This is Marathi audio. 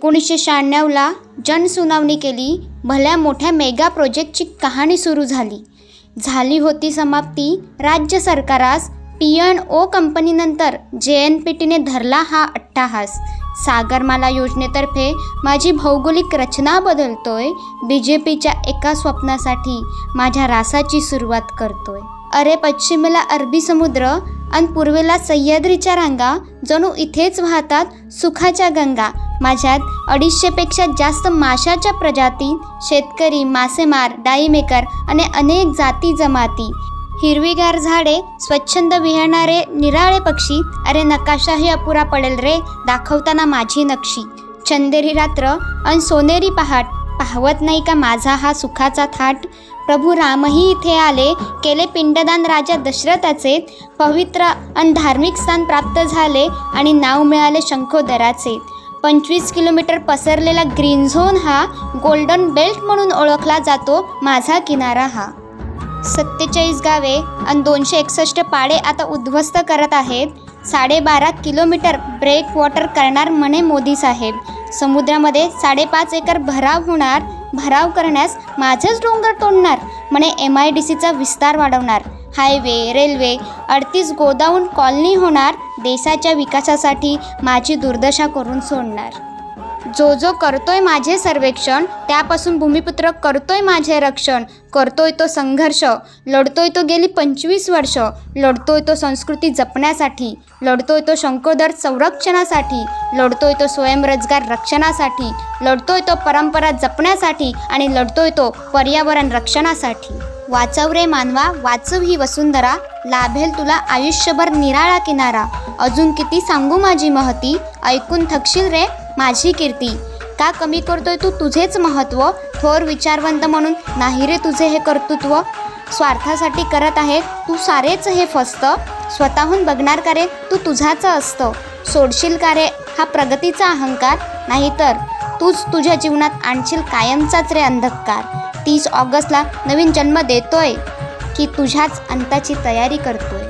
एकोणीसशे शहाण्णवला जनसुनावणी केली. भल्या मोठ्या मेगा प्रोजेक्टची कहाणी सुरू झाली. झाली होती समाप्ती. राज्य सरकारास पी एन ओ कंपनीनंतर जे एन पी टीने धरला हा अट्टाहास. सागरमाला योजनेतर्फे माझी भौगोलिक रचना बदलतोय. बी जे पीच्या एका स्वप्नासाठी माझ्या रासाची सुरुवात करतोय. अरे पश्चिमेला अरबी समुद्र आणि पूर्वेला सह्याद्रीच्या रांगा जणू इथेच वाहतात सुखाच्या गंगा माझ्यात अडीचशेपेक्षा जास्त माशाच्या प्रजाती शेतकरी मासेमार डाळीमेकर आणि अनेक जाती जमाती. हिरवीगार झाडे स्वच्छंद विहणारे निराळे पक्षी अरे नकाशाही अपुरा पडेल रे दाखवताना माझी नक्षी. चंदेरी रात्र आणि सोनेरी पहाट पाहवत नाही का माझा हा सुखाचा थाट? प्रभू रामही इथे आले केले पिंडदान राजा दशरथाचे पवित्र अन धार्मिक स्थान प्राप्त झाले आणि नाव मिळाले शंखोदराचे. पंचवीस किलोमीटर पसरलेला ग्रीन झोन हा गोल्डन बेल्ट म्हणून ओळखला जातो माझा किनारा हा. सत्तेचाळीस गावे आणि दोनशे एकसष्ट पाडे आता उद्ध्वस्त करत आहेत. साडेबारा किलोमीटर ब्रेक वॉटर करणार म्हणे मोदी साहेब. समुद्रामध्ये साडेपाच एकर भराव होणार भराव करण्यास माझेच डोंगर तोडणार म्हणे एम आय डी सीचा विस्तार वाढवणार. हायवे रेल्वे अडतीस गोदाऊन कॉलनी होणार देशाच्या विकासासाठी माझी दुर्दशा करून सोडणार. जो जो करतोय माझे सर्वेक्षण त्यापासून भूमिपुत्र करतोय माझे रक्षण करतोय तो संघर्ष लढतोय तो गेली पंचवीस वर्ष लढतोय तो संस्कृती जपण्यासाठी लढतोय तो शंकोदर संरक्षणासाठी लढतोय तो स्वयंरोजगार रक्षणासाठी लढतोय तो परंपरा जपण्यासाठी आणि लढतोय तो पर्यावरण रक्षणासाठी. वाचव रे मानवा वाचव ही वसुंधरा. लाभेल तुला आयुष्यभर निराळा किनारा. अजून किती सांगू माझी महती? ऐकून थकशील रे माझी कीर्ती. का कमी करतोय तू तुझेच महत्त्व थोर विचारवंत म्हणून नाही रे तुझे हे कर्तृत्व? स्वार्थासाठी करत आहे तू सारेच हे फस्त. स्वतःहून बघणार का रे? तू तुझाचं असतं. सोडशील का रे? हा प्रगतीचा अहंकार? नाहीतर तूच तुझ्या जीवनात आणशील कायमचाच रे अंधकार. तीस ऑगस्टला नवीन जन्म देतोय की तुझ्याच अंताची तयारी करतोय.